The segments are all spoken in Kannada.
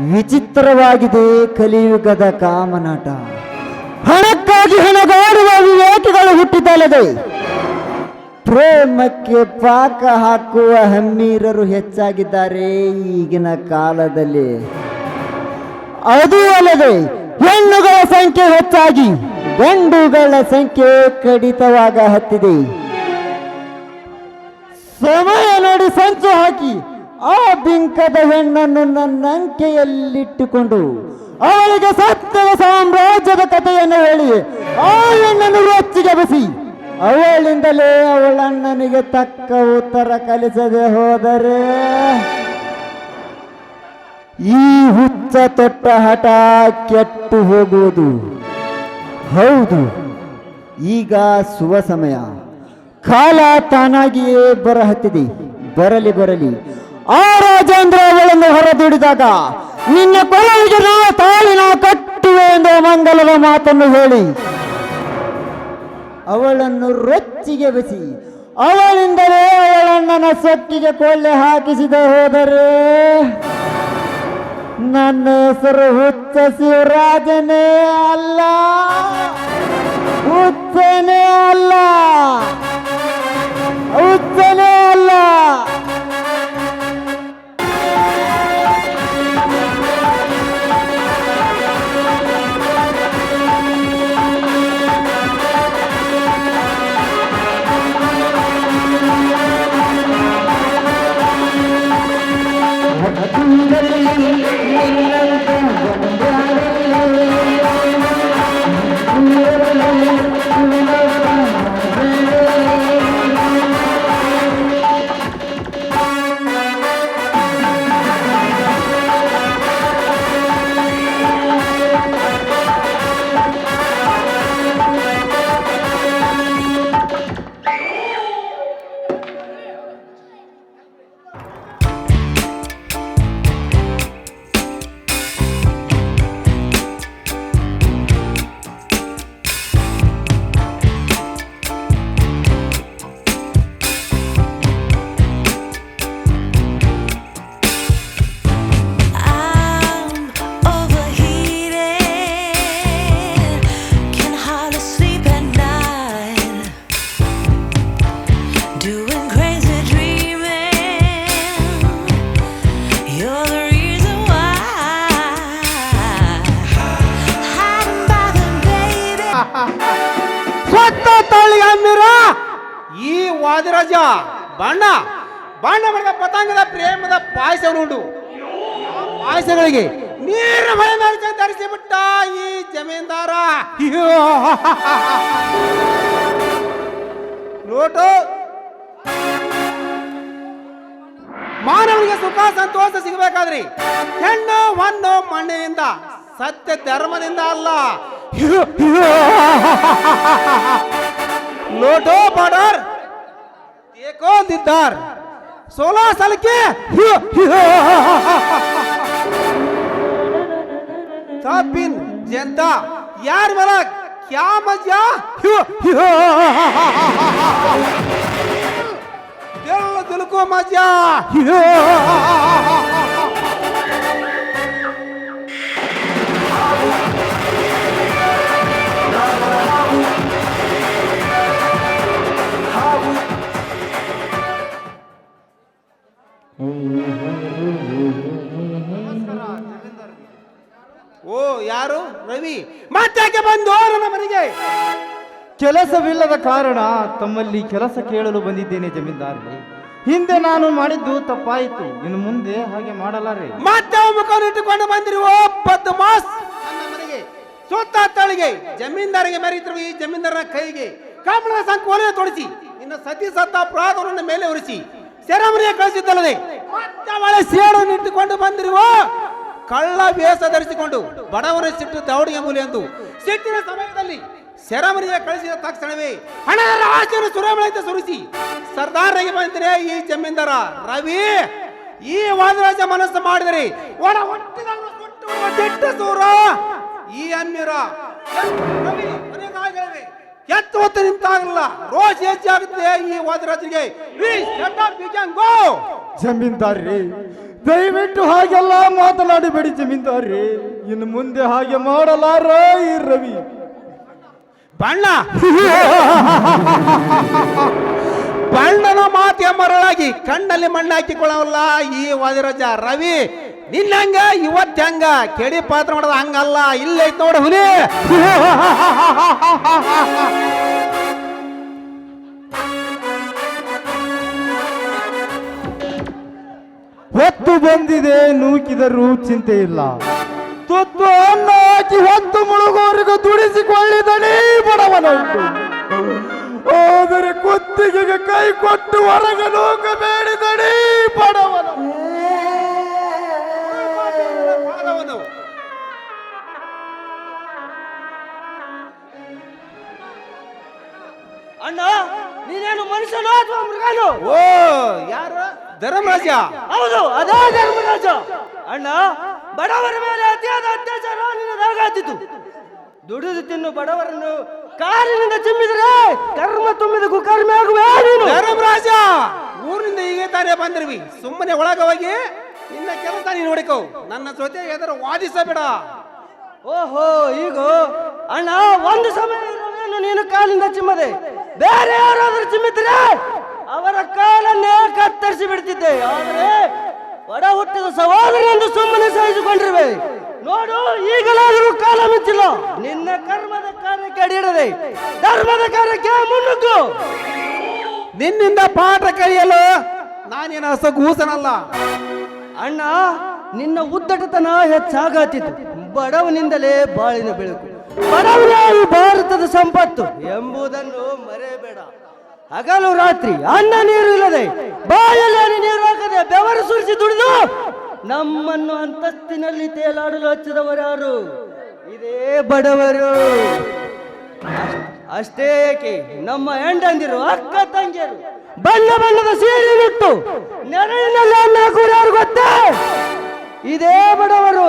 ವಿಚಿತ್ರವಾಗಿದೆ ಕಲಿಯುಗದ ಕಾಮನಾಟ. ಹಣಕ್ಕಾಗಿ ಹಣಗಾಡುವ ವಿವೇಕಿಗಳು ಹುಟ್ಟಿದಲ್ಲದೆ ಪ್ರೇಮಕ್ಕೆ ಪಾಕ ಹಾಕುವ ಹಮ್ಮೀರರು ಹೆಚ್ಚಾಗಿದ್ದಾರೆ ಈಗಿನ ಕಾಲದಲ್ಲಿ. ಅದು ಅಲ್ಲದೆ ಹೆಣ್ಣುಗಳ ಸಂಖ್ಯೆ ಹೆಚ್ಚಾಗಿ ಗಂಡುಗಳ ಸಂಖ್ಯೆ ಕಡಿತವಾಗ ಹತ್ತಿದೆ. ಸಮಯ ನೋಡಿ ಸಂಚು ಹಾಕಿ ಆ ಬಿಂಕದ ಹೆಣ್ಣನ್ನು ನನ್ನ ಅಂಕೆಯಲ್ಲಿಟ್ಟುಕೊಂಡು ಅವಳಿಗೆ ಸತ್ಯದ ಸಾಮ್ರಾಜ್ಯದ ಕಥೆಯನ್ನು ಹೇಳಿ ಆ ಹೆಣ್ಣನ್ನು ರೊಚ್ಚಿಗೆ ಬಸಿ. ಅವಳಿಂದಲೇ ಅವಳಣ್ಣನಿಗೆ ತಕ್ಕ ಉತ್ತರ ಕಲಿಸದೆ ಹೋದರೆ ಈ ಹುಚ್ಚ ತೊಟ್ಟ ಹಠ ಕೆಟ್ಟು ಹೋಗುವುದು. ಹೌದು, ಈಗ ಶುಭ ಸಮಯ. ಕಾಲ ತಾನಾಗಿಯೇ ಬರಹತ್ತಿದೆ. ಬರಲಿ ಬರಲಿ. ಆ ರಾಜೇಂದ್ರ ಅವಳನ್ನು ಹೊರದುಡಿದಾಗ ನಿನ್ನ ಕೊಲೆಗೆ ನಾವು ತಾಳಿನ ಕಟ್ಟುವೆ ಎಂದು ಮಂಗಲದ ಮಾತನ್ನು ಹೇಳಿ. ಅವಳನ್ನು ರೊಚ್ಚಿಗೆ ಬೆಸಿ, ಅವಳಿಂದಲೇ ಅವಳಣ್ಣನ ಸೊಕ್ಕಿಗೆ ಕೊಲ್ಲೆ ಹಾಕಿಸಿದ ಹೋದರೆ, ನನ್ನ ಹೆಸರು ಹುಚ್ಚ ಶಿವರಾಜನೇ ಅಲ್ಲ, ಹುಚ್ಚನೇ ಅಲ್ಲ, ಹುಚ್ಚನೇ ಅಲ್ಲ ವಾದಿರಾಜ ಬಾಣ ಬಾಣ ಮಾಡಿದ ಪತಂಗದ ಪ್ರೇಮದ ಪಾಯಸ ಉಂಡು. ಪಾಯಸಗಳಿಗೆ ನೀರ ಮಳೆ ಮೇಲೆ ಧರಿಸಿ ಬಿಟ್ಟ ಈ ಜಮೀನ್ದಾರ. ನೋಟು. ಮಾನವನಿಗೆ ಸುಖ, ಸಂತೋಷ ಸಿಗಬೇಕಾದ್ರಿ. ಹೆಣ್ಣು, ಮಣ್ಣು, ಮಣ್ಣಿನಿಂದ, ಸತ್ಯ ಧರ್ಮದಿಂದ ಅಲ್ಲ. ಲೋಟೋ ಬಾರ್ಡರ್. देखो दीदार सोलह साल के सब बिन जनता यार मेरा क्या मजा ಓ ಯಾರು? ರವಿ. ಮತ್ತೆ ಬಂದು ನನ್ನ ಮನೆಗೆ ಕೆಲಸವಿಲ್ಲದ ಕಾರಣ ತಮ್ಮಲ್ಲಿ ಕೆಲಸ ಕೇಳಲು ಬಂದಿದ್ದೇನೆ ಜಮೀನ್ದಾರ್ರಿ. ಹಿಂದೆ ನಾನು ಮಾಡಿದ್ದು ತಪ್ಪಾಯಿತು. ಇನ್ನು ಮುಂದೆ ಹಾಗೆ ಮಾಡಲಾರೆ. ಮತ್ತೆ ಮುಖವನ್ನು ಇಟ್ಟುಕೊಂಡು ಬಂದಿರುವ ಓ ಮಾಸ್ ನನ್ನ ಮನೆಗೆ ಸುತ್ತ ತಳಿಗೆ ಜಮೀನ್ದಾರಿಗೆ ಮೆರೀತಿರುವ ಈ ಜಮೀನ್ದಾರನ ಕೈಗೆ. ಕಾಮನ ಸಂಕೋಲೆ ತೊಡಿಸಿ ಇನ್ನು ಸತಿ ಸತ್ತ ಅಪರಾಧವನ್ನು ಮೇಲೆ ಉರಿಸಿ. ಸೆರೆಮನೆಯ ಕಳಿಸಿದ್ದಲ್ಲದೆ ಅವಳ ಸೇಡು ನಿಂತುಕೊಂಡು ಬಂದಿರುವ ಕಳ್ಳ ವೇಷ ಧರಿಸಿಕೊಂಡು ಬಡವರ ಸಿಟ್ಟು ದೌಡಿಗೆ ಮೂಲೆ ಎಂದು ಸಿಟ್ಟಿನ ಸಮಯದಲ್ಲಿ ಸೆರೆಮನೆಯ ಕಳಿಸಿದ ತಕ್ಷಣವೇ ಹಣದ ರಾಶಿಯನ್ನು ಸುರಮಳೆಯಿಂದ ಸುರಿಸಿ ಸರ್ದಾರರಿಗೆ ಬಂದರೆ ಈ ಜಮೀನ್ದಾರ ರವಿ, ಈ ವಾದರಾಜ ಮನಸ್ಸು ಮಾಡಿದರೆ ಒಳ ಒಟ್ಟಿದ ಸೂರ ಈ ಅನ್ಯರ ರವಿ. ಎತ್ತು ಹೊತ್ತು ನಿಂತಾಗಲ್ಲ. ರೋಷ ಹೆಚ್ಚಾಗುತ್ತೆ ಈ ವಾದರಾಜರಿಗೆ go. ಜಮೀನ್ದಾರ್ರಿ ದಯವಿಟ್ಟು ಹಾಗೆಲ್ಲ ಮಾತನಾಡಬೇಡಿ ಜಮೀನ್ದಾರ್ರಿ. ಇನ್ನು ಮುಂದೆ ಹಾಗೆ ಮಾಡಲಾರ ಈ ರವಿ? ಬಣ್ಣ. ಬಣ್ಣನ ಮಾತೆ ಮರಳಾಗಿ ಕಣ್ಣಲ್ಲಿ ಮಣ್ಣು ಹಾಕಿಕೊಳ್ಳವಲ್ಲ ಈ ವಾದಿರಾಜ ರವಿ. ನಿನ್ನಂಗ, ಇವತ್ತು ಹೆಂಗ? ಕೆಡಿ ಪಾತ್ರ ಮಾಡೋದು ಹಂಗಲ್ಲ. ಇಲ್ಲೇ ನೋಡು ಹುಲಿ. ಹೊತ್ತು ಬಂದಿದೆ, ನೂಕಿದರೂ ಚಿಂತೆ ಇಲ್ಲ. ತುತ್ತು ಅನ್ನ ಹಾಕಿ ಹೊತ್ತು ಮುಳುಗೋರಿಗೂ ದುಡಿಸಿಕೊಳ್ಳಿದಣಿ ಬಡವನುಂಟು. ಆದರೆ ಕುತ್ತಿಗೆಗೆ ಕೈ ಕೊಟ್ಟು ಹೊರಗೆ ನೂಕಬೇಡಿದಣಿ ಬಡವನ ಓ ಯಾರು? ಧರ್ಮರಾಜ. ಹೌದು ಅದೇ ಧರ್ಮರಾಜ. ಅಣ್ಣ ಬಡವರ ಮೇಲೆ ಅತಿಯಾದ ಅತ್ಯಾಚಾರ ನಿನ್ನದಾಗಾತಿತ್ತು ದುಡಿದು ತಿನ್ನು ಬಡವರನ್ನು ಕಾಲಿನಿಂದ ಚಿಮ್ಮಿದರೆ ಕರ್ಮ ತುಂಬಿದ ಕುಕರ್ಮಿ ಆಗುವೆ ನೀನು. ಧರ್ಮರಾಜ ಊರಿನಿಂದ ಹೀಗೆ ತಾನೇ ಬಂದಿರ್ವಿ. ಸುಮ್ಮನೆ ಒಳಗ ಹೋಗಿ ನಿನ್ನ ಕೆಲಸ ನೀನು ನೋಡಿಕೋ ನನ್ನ ಜೊತೆ ಎದುರು ವಾದಿಸಬೇಡ. ಓಹೋ ಈಗ ಅಣ್ಣ ಒಂದು ಸಮಯ ನೀನು ಕಾಲಿಂದ ಚಿಮ್ಮದೆ. ಬೇರೆ ಯಾರಾದ್ರೂ ಚಿಮ್ಮಿದ್ರೆ ಅವರ ಕಾಲನ್ನೇ ಕತ್ತರಿಸಿ ಬಿಡ್ತಿದ್ದೆ. ಆದರೆ ಬಡ ಹುಟ್ಟಿದ ಸವಾಲರೆಂದು ಸುಮ್ಮನೆ ಸಹಿಸಿಕೊಂಡಿರುವೆ. ನೋಡು ಈಗಲಾದರೂ ಕಾಲ ಮಿಂಚಿಲ್ಲ. ನಿನ್ನ ಕರ್ಮದ ಕಾರ್ಯಕ್ಕೆ ಅಡಿಯಿಡದೆ ಧರ್ಮದ ಕಾರ್ಯಕ್ಕೆ ಮುನ್ನುಗ್ಗು. ನಿನ್ನಿಂದ ಪಾಠ ಕಲಿಯಲು ನಾನೇನು ಹಸಗೂಸನಲ್ಲ ಅಣ್ಣ ನಿನ್ನ ಉದ್ದಟತನ ಹೆಚ್ಚಾಗತ್ತಿತ್ತು ಬಡವನಿಂದಲೇ ಬಾಳಿನ ಬೆಳಕು. ಬಡವನೇ ಈ ಭಾರತದ ಸಂಪತ್ತು ಎಂಬುದನ್ನು ಮರೆಯಬೇಡ. ಹಗಲು ರಾತ್ರಿ ಅನ್ನ ನೀರು ಇಲ್ಲದೆ ಬಾಯಲ್ಲಿ ನೀರು ಹಾಕದೆ ಬೆವರು ಸುರಿಸಿ ದುಡಿದು ನಮ್ಮನ್ನು ಅಂತಸ್ತಿನಲ್ಲಿ ತೇಲಾಡಲು ಹಚ್ಚಿದವರ್ಯಾರು ಇದೇ ಬಡವರು. ಅಷ್ಟ್- ಅಷ್ಟೇ ಏಕೆ? ನಮ್ಮ ಹೆಂಡಂದಿರು ಅಕ್ಕ ತಂಗಿಯರು, ಬಣ್ಣ ಬಣ್ಣದ ಸೀರೆ ಬಿಟ್ಟು ನೆರಳಿನಲ್ಲಿ ಅನ್ನ ಯಾರು ಗೊತ್ತೇ? ಇದೇ ಬಡವರು.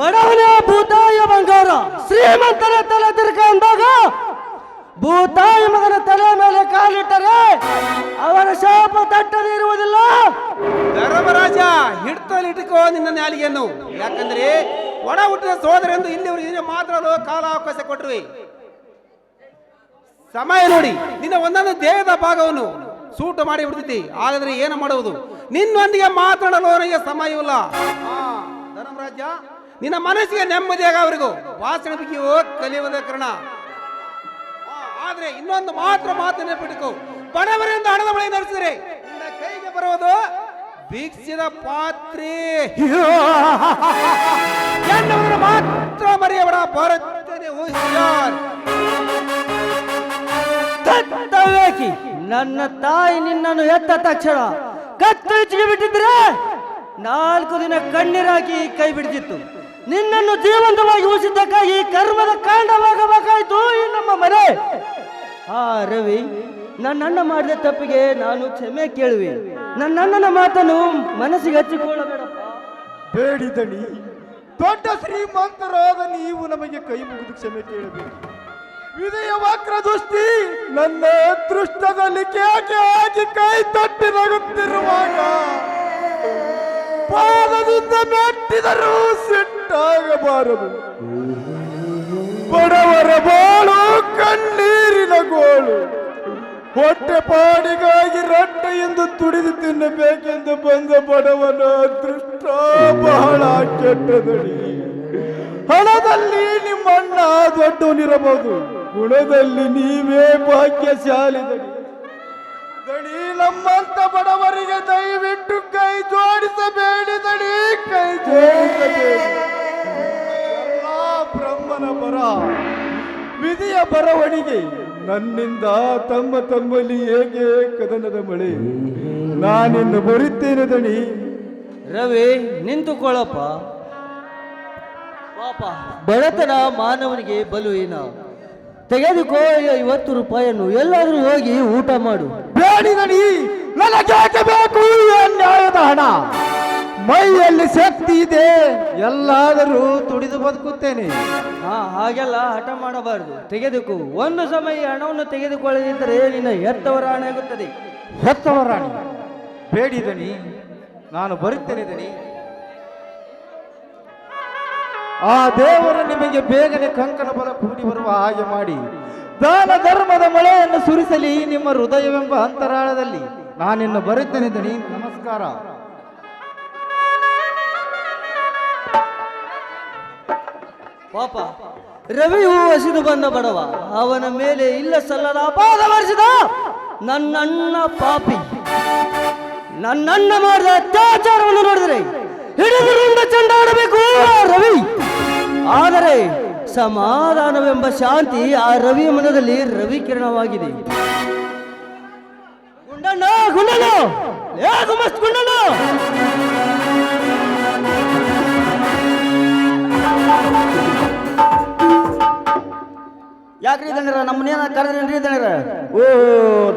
ಬಡವನ ಭೂತಾಯ ಬಂಗಾರ. ಶ್ರೀಮಂತರ ತಲೆ ತಿರ್ಕ ಅಂದಾಗ ಭೂತಾಯ ಮಗನ ತಲೆ ಮೇಲೆ ಕಾಲಿಟ್ಟರೆ ಅವರ ಶಾಪ ತಟ್ಟದೇ ಇರುವುದಿಲ್ಲ. ಧರ್ಮರಾಜ ಹಿಡ್ತಲ್ಲಿ ಇಟ್ಕೋ ನಿನ್ನ ನಾಲಿಗೆಯನ್ನು. ಯಾಕಂದ್ರೆ ಒಡ ಹುಟ್ಟಿದ ಸೋದರೆಂದು ಇಲ್ಲಿವರೆಗೆ ಮಾತಾಡಲು ಕಾಲಾವಕಾಶ ಕೊಟ್ರುವಿ. ಸಮಯ ನೋಡಿ, ನಿನ್ನ ಒಂದೊಂದು ದೇಹದ ಭಾಗವನ್ನು ಸೂಟ ಮಾಡಿ ಬಿಡ್ತೈತಿ. ಹಾಗಾದ್ರೆ ಏನು ಮಾಡುವುದು? ನಿನ್ನೊಂದಿಗೆ ಮಾತಾಡಲು ಅವರಿಗೆ ಸಮಯವಿಲ್ಲ ಧರ್ಮರಾಜ, ನಿನ್ನ ಮನಸ್ಸಿಗೆ ನೆಮ್ಮದಿಯಾಗವರೆಗೂ ಅವರಿಗೂ. ಬಿಗಿಯೋ ಕಲಿಯುವುದೇ ಕಾರಣ. ಆದ್ರೆ ಇನ್ನೊಂದು ಮಾತ್ರ ಮಾತು ನೆನಪಿಟ್ಕೋ ಬಡವರಿಂದ ಹಣದ ಮಳೆ ನಡೆಸಿದ್ರೆ ನಿನ್ನ ಕೈಗೆ ಬರುವುದು ಭಿಕ್ಷಿದ ಪಾತ್ರೆ. ಎನ್ನುವುದನ್ನು ಮಾತ್ರ ಮರೆಯಬೇಡ ಬರುತ್ತೇನೆ ಹುಷಾರ್ ತತ್ತವೇಕಿ ನನ್ನ ತಾಯಿ ನಿನ್ನನ್ನು ಎತ್ತ ತಕ್ಷಣ ಕತ್ತು ಬಿಟ್ಟಿದ್ರೆ ನಾಲ್ಕು ದಿನ ಕಣ್ಣೀರಾಕಿ ಕೈ ಬಿಡ್ತಿತ್ತು. ನಿನ್ನನ್ನು ಜೀವಂತವಾಗಿ ಉಳಿಸಿದ್ದಕ್ಕಾಗಿ ಕರ್ಮದ ಕಾಂಡವಾಗಬೇಕಾಯ್ತು. ಆ ರವಿ ನನ್ನಣ್ಣ ಮಾಡಿದ ತಪ್ಪಿಗೆ ನಾನು ಕ್ಷಮೆ ಕೇಳುವೆ. ನನ್ನಣ್ಣನ ಮಾತನ್ನು ಮನಸ್ಸಿಗೆ ಹಚ್ಚಿಕೊಳ್ಳಬೇಡಪ್ಪ. ದೊಡ್ಡ ಶ್ರೀಮಂತರಾದ ನೀವು ನಮಗೆ ಕೈ ಮುಗಿದು ಕ್ಷಮೆ ಕೇಳಬೇಕು. ವಿಜಯ ವಕ್ರ ದೃಷ್ಟಿ ನನ್ನ ಅದೃಷ್ಟದಲ್ಲಿ ಕೇಕೆ ಆಗಿ ಕೈ ತಟ್ಟಿ ನಗುತ್ತಿರುವಾಗ ಪಾದದಿಂದ ಮೆಟ್ಟಿದರೂ ಸಿಟ್ಟಾಗಬಾರದು. ಬಡವರ ಬಾಳು ಕಣ್ಣೀರಿನ ಗೋಳು. ಹೊಟ್ಟೆ ಪಾಡಿಗಾಗಿ ರೊಟ್ಟೆ ಎಂದು ತುಡಿದು ತಿನ್ನಬೇಕೆಂದು ಬಂದ ಬಡವನ ಅದೃಷ್ಟ ಬಹಳ ಕೆಟ್ಟದಡಿ. ಹಣದಲ್ಲಿ ನಿಮ್ಮಣ್ಣ ದೊಡ್ಡವನಿರಬಹುದು. ಗುಣದಲ್ಲಿ ನೀವೇ ಭಾಗ್ಯಶಾಲಿದಡಿ. ದಡಿ, ನಮ್ಮಂತ ಬಡವರಿಗೆ ದಯವಿಟ್ಟು ಕೈ ಜೋಡಿಸಬೇಡಿ ದಡಿ, ಕೈ ಜೋಡಿಸಬೇಡಿ. ಬ್ರಹ್ಮನ ಬರ. ವಿಧಿಯ ಬರವಣಿಗೆ ನನ್ನಿಂದ ತಮ್ಮ ತಮ್ಮಲ್ಲಿ ಹೇಗೆ ಕದನದ ಮಳೆ? ನಾನಿನ್ನು ಬರುತ್ತೇನೆ ದಣಿ. ರವಿ ನಿಂತುಕೊಳ್ಳಪ್ಪ. ಪಾಪ ಬಡತನ ಮಾನವನಿಗೆ ಬಲು ಏನ. ತೆಗೆದುಕೋ ಐವತ್ತು ರೂಪಾಯಿಯನ್ನು ಎಲ್ಲಾದರೂ ಹೋಗಿ ಊಟ ಮಾಡು. ಬೇಡಿದಣಿ ನನಗೆ ಬೇಕು ಈ ಅನ್ಯಾಯದ ಹಣ? ಮೈಯಲ್ಲಿ ಶಕ್ತಿ ಇದೆ. ಎಲ್ಲಾದರೂ ತುಡಿದು ಬದುಕುತ್ತೇನೆ. ಹಾ ಹಾಗೆಲ್ಲ ಹಠ ಮಾಡಬಾರದು. ತೆಗೆದುಕು. ಒಂದು ಸಮಯ ಹಣವನ್ನು ತೆಗೆದುಕೊಳ್ಳದಿದ್ದರೆ ನಿನ್ನ ಎತ್ತವರ ಹಣ ಆಗುತ್ತದೆ. ಹೆತ್ತವರ ರಾಣಿ ಬೇಡಿದನಿ ನಾನು ಬರುತ್ತೇನೆ ದಣಿ. ಆ ದೇವರು ನಿಮಗೆ ಬೇಗನೆ ಕಂಕಣ ಬಲ ಕೂಡಿ ಬರುವ ಹಾಗೆ ಮಾಡಿ. ದಾನ ಧರ್ಮದ ಮಳೆಯನ್ನು ಸುರಿಸಲಿ ನಿಮ್ಮ ಹೃದಯವೆಂಬ ಅಂತರಾಳದಲ್ಲಿ. ನಾನಿನ್ನು ಬರುತ್ತೇನೆ ದಣಿ. ನಮಸ್ಕಾರ. ಪಾಪ. ರವಿಯು ಹಸಿರು ಬಂದ ಬಡವ. ಅವನ ಮೇಲೆ ಇಲ್ಲ ಸಲ್ಲದ ಅಪಾದ ಮಾಡಿಸಿದ ನನ್ನಣ್ಣ ಪಾಪಿ. ನನ್ನಣ್ಣ ಮಾಡಿದ ಅತ್ಯಾಚಾರವನ್ನು ನೋಡಿದರೆ ಹಿಡಿದುರಿಂದ ಚೆಂಡಾಡಬೇಕು ರವಿ. ಆದರೆ ಸಮಾಧಾನವೆಂಬ ಶಾಂತಿ ಆ ರವಿಯ ಮನದಲ್ಲಿ ರವಿ ಕಿರಣವಾಗಿದೆ. ಗುಂಡಣ್ಣ ಗುಂಡಣ್ಣ. ಗುಂಡಣ್ಣ. ಯಾಕ್ರಿ ದಣ್ಯರ? ನಮ್ಮನೇನ ಕರೆದ್ರೇನ್ರಿ ದಣ್ಯರ? ಓ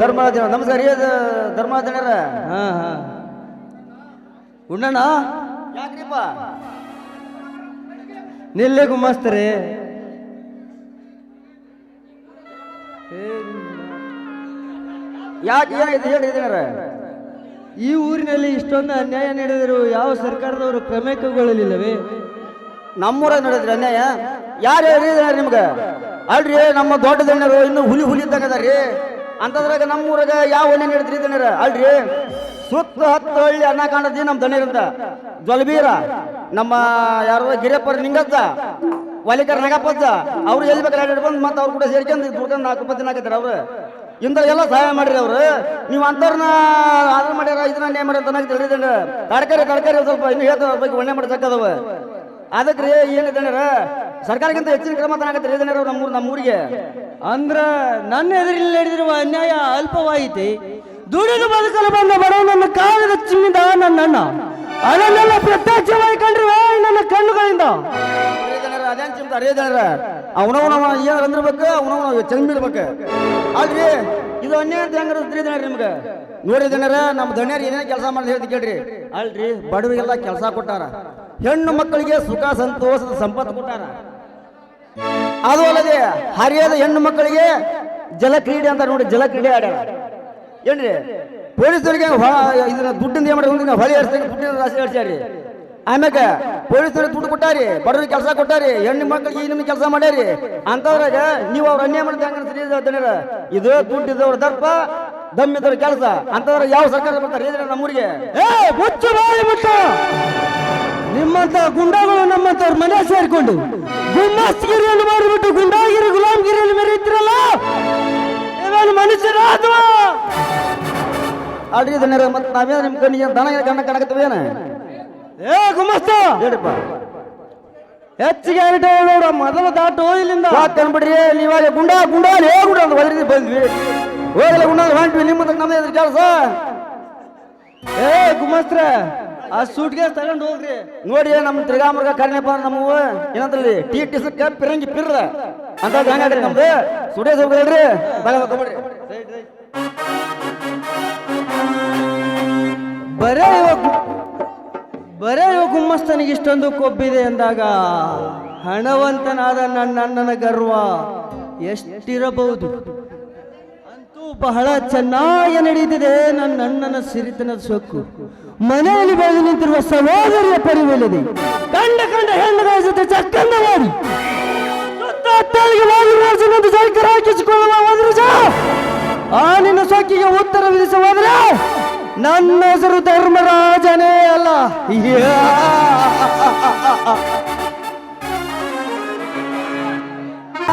ಧರ್ಮರಾಜ ನಮಸ್ಕಾರ ರೀ ಧರ್ಮರಾಜ ದಣ್ಯರ? ಹಾ ಹಾ. ಉಣ್ಣಣ್ಣ? ಯಾಕ್ರಿಪ್ಪ? ನಿಲ್ಲೆ ಗುಮ್ಮಸ್ತರಿ ಯಾಕೆ ಏನಾಯ್ತು ಹೇಳಿ ದಣ್ಯರ? ಈ ಊರಿನಲ್ಲಿ ಇಷ್ಟೊಂದು ಅನ್ಯಾಯ ನಡೆದರು ಯಾವ ಸರ್ಕಾರದವರು ಕ್ರಮ ಕೈಗೊಳ್ಳಲಿಲ್ಲವೇ? ನಮ್ಮೂರಾಗ ನಡೆದ್ರಿ ಅನ್ಯಾಯ? ಯಾರು ಹೇಳ್ರಿ ದಣ್ಯರ ನಿಮ್ಗೆ? ಅಲ್ರಿ, ನಮ್ಮ ದೊಡ್ಡ ದಣ್ಣರು ಇನ್ನು ಹುಲಿ ಹುಲಿ ಇದ್ದಂಗ ಅಂತದ್ರಾಗ ನಮ್ಮೂರಾಗ ಯಾವ ಹೊಣೆ ನಡೆದ್ರಿ ದಣ್ಣರ? ಅಲ್ರಿ, ಸುತ್ತ ಹತ್ತು ಹಳ್ಳಿ ಅನ್ನ ಕಾಣದ್ರಿ ನಮ್ಮ ದಣ್ಣರಿಂದ. ಜ್ವಲಬೀರ ನಮ್ಮ ಯಾರು ಗಿರಿಯಪ್ಪರ ನಿಂಗದ್ದ, ವಾಲಿಕರ ನಗಪ್ಪದ್ದ, ಅವ್ರು ಎಲ್ಲಿ ಬೇಕಾದ್ರೆ ಬಂದು ಮತ್ತೆ ಅವ್ರು ಕೂಡ ಸೇರ್ಕೊಂಡು ದುಡ್ಕೊಂಡು ನಾಲ್ಕು ರೂಪಾಯಿ ಹಾಕಿದ್ರು ಅವ್ರು. ಎಲ್ಲ ಸಹಾಯ ಮಾಡಿರಿ ಅವರು. ನೀವು ಅಂತರ್ನ ಆದ್ರ ಮಾಡ್ಯಾರ, ಇದನ್ನ ನೇ ಮಾಡ್ಯಾರ ಅಂತ ತಿಳಿದಿಲ್ಲ ತಡ್ಕರಿ ಸ್ವಲ್ಪ, ಇನ್ನು ಹೇಳ್ತಾರ ಬಗ್ಗೆ ಒಳ್ಳೆ ಮಾಡಿ ಅದಕ್ಕೆ ರೀ ಏನಿದ್ದಾರ ಸರ್ಕಾರಕ್ಕಿಂತ ಹೆಚ್ಚಿನ ಕ್ರಮ ತನಾಗತ್ತೆ ಇದನ್ನ ನಮ್ಮೂರು ನಮ್ಮೂರಿಗೆ. ಅಂದ್ರ ನನ್ನ ಎದುರಲ್ಲಿ ನಡೆದಿರುವ ಅನ್ಯಾಯ ಅಲ್ಪವಾಯಿತೆ. ದುಡಿದು ಬದುಕಲು ಬಂದ ಬಡವನನ್ನು ಕಾಲದ ಚಿಮ್ಮಿದ ನನ್ನ ಅಣ್ಣ ಅದನ್ನೆಲ್ಲ ಪ್ರತ್ಯಕ್ಷವಾಗಿ ಕಂಡ್ರಿವೆ ನನ್ನ ಕಣ್ಣುಗಳಿಂದ. ಅದೇನ್ ಚಿಂತ? ಅರೇ ಜನರ ಅವನವನ ಏನಾರ ಅಂದಿರ್ಬೇಕು? ಅವನವನ ಚಂಬಿಡ್ಬೇಕು ಅಲ್ರಿ ಇದು ಅನ್ಯಾಯ ಅಂತ ಹೆಂಗ ಇರ್ತದ್ರಿ ದಣ್ಯರ ನಿಮ್ಗೆ? ನೋಡಿ ಜನರ ನಮ್ಮ ದಣ್ಯರು ಏನೇನು ಕೆಲಸ ಮಾಡಿ ಹೇಳ್ತಿ ಕೇಳ್ರಿ. ಅಲ್ರಿ, ಬಡವರಿಗೆಲ್ಲ ಕೆಲಸ ಕೊಟ್ಟಾರ. ಹೆಣ್ಣು ಮಕ್ಕಳಿಗೆ ಸುಖ ಸಂತೋಷದ ಸಂಪತ್ತು ಕೊಟ್ಟಾರ. ಅದು ಅಲ್ಲದೆ ಹರಿಯದ ಹೆಣ್ಣು ಮಕ್ಕಳಿಗೆ ಜಲ ಕ್ರೀಡೆ ಅಂತ ನೋಡಿ ಜಲಕ್ರೀಡೆ ಆಡ್ಯಾರ. ಏನ್ರಿ? ಪೊಲೀಸರಿಗೆ ಇದನ್ನ ದುಡ್ಡಿಂದ ಏನ್ ಮಾಡಿ ಹೊಳೆ ಹರಿಸ್ದಂಗೆ ದುಡ್ಡಿನ ರಾಶಿ ಹರಿಸ್ಯಾರಿ ಆಮ್ಯಾಗ ಪೊಲೀಸರಿಗೆ ದುಡ್ಡು ಕೊಟ್ಟಾರಿ, ಬಡವ್ರಿಗೆ ಕೆಲಸ ಕೊಟ್ಟಾರಿ, ಹೆಣ್ಣು ಮಕ್ಕಳಿಗೆ ನಿಮ್ಗೆ ಕೆಲಸ ಮಾಡ್ಯಾರಿ. ಅಂತವ್ರಾಗ ನೀವು ಅವ್ರ ಅನ್ಯಾಯ ಮಾಡಿದ ಹೆಂಗ ಅನ್ಸ್ರಿ ಇದು ದುಡ್ಡು ಇದ್ದವ್ರ ದರ್ಪ ದಮ್ಮಿದ್ರ ಕೆಲಸ. ಅಂತಂದ್ರೆ ಯಾವ ಸರ್ಕಾರ ಬರ್ತಾರೆ? ನಮ್ಮೂರಿಗೆ? ಏ ಮುಚ್ಚು ಮುಚ್ಚು! ನಿಮ್ಮಂತ ಗುಂಡಾಗಳು ನಮ್ಮಂತವ್ರ ಮನೆ ಸೇರ್ಕೊಂಡು ಗುಮ್ಮಸ್ಗಿರಿಯನ್ನು ಮಾಡಿಬಿಟ್ಟು ಗುಂಡಾಗಿರಿ ಗುಲಾಮ್ಗಿರಿಯಲ್ಲಿ ಮೆರೀತಿರಲ್ಲ ಇವೇನು ಮನುಷ್ಯರ ಅಥವಾ ಅಲ್ರಿ ದಣ್ಯರ ಮತ್ತೆ ನಾವೇನು ನಿಮ್ಮ ಕಣ್ಣಿಗೆ ದನ ಕಣ್ಣ ಕಾಣಕತ್ತೀವೇನ ಏ ಗುಮ್ಮಸ್ತ ಹೇಳಿಪ್ಪ ಹೆಚ್ಚಿಗೆ ಅರಟ ನೋಡ ಮೊದಲ ದಾಟು ಇಲ್ಲಿಂದ. ಕಣ್ಬಿಡ್ರಿ ನೀವಾಗ ಗುಂಡ ಗುಂಡ ಹೇ ಗುಂಡ ಅಂತ ಒದರಿ ಬಂದ್ವಿ. ಹೋಗಲ್ಲ ಗುಂಡ ಹೊಂಟ್ವಿ ನಿಮ್ಮ ನಮ್ದು ಇದ್ರ ಕೆಲಸ? ಏ ಗುಮ್ಮಸ್ತ್ರ ಆ ಸೂಟ್ಗೆ ತಗೊಂಡು ಹೋಗ್ರಿ. ನೋಡಿ, ನಮ್ಮ ತಿರ್ಗಾಮುರ್ಗ ಟಿ ಸಕ್ಕ ಪಿರಂಗಿ ಪಿರ್ರ. ಅಂತ ಹೆಂಗಾಗ್ರಿ ನಮ್ದು? ಸುಡೇ ಹೋಗ್ರಿ ತಗೊಬಿಡ್ರಿ ಬರೇ ಬರೇ ಗುಮ್ಮಸ್ತನಿಗೆ ಇಷ್ಟೊಂದು ಕೊಬ್ಬಿದೆ ಅಂದಾಗ, ಹಣವಂತನಾದ ನನ್ನ ಗರ್ವ ಎಷ್ಟಿರಬಹುದು? ಬಹಳ ಚೆನ್ನಾಗಿ ನಡೆಯುತ್ತಿದೆ ನನ್ನ ಅಣ್ಣನ ಸಿರಿತನ ಸೊಕ್ಕು. ಮನೆಯಲ್ಲಿ ಬೆಳೆದು ನಿಂತಿರುವ ಸಹೋದರಿಯ ಪರಿವಿಲ್ಲದೆ ಕಂಡ ಕಂಡ ಹೆಣ್ಣುಗಳ ಜೊತೆ ಚಕ್ಕಂದ ಮಾಡಿ. ವಜ್ರಜ ಆ ನಿನ್ನ ಸೊಕ್ಕಿಗೆ ಉತ್ತರ ವಿಧಿಸುವಾದ್ರೆ ನನ್ನ ಹೆಸರು ಧರ್ಮರಾಜನೇ ಅಲ್ಲ!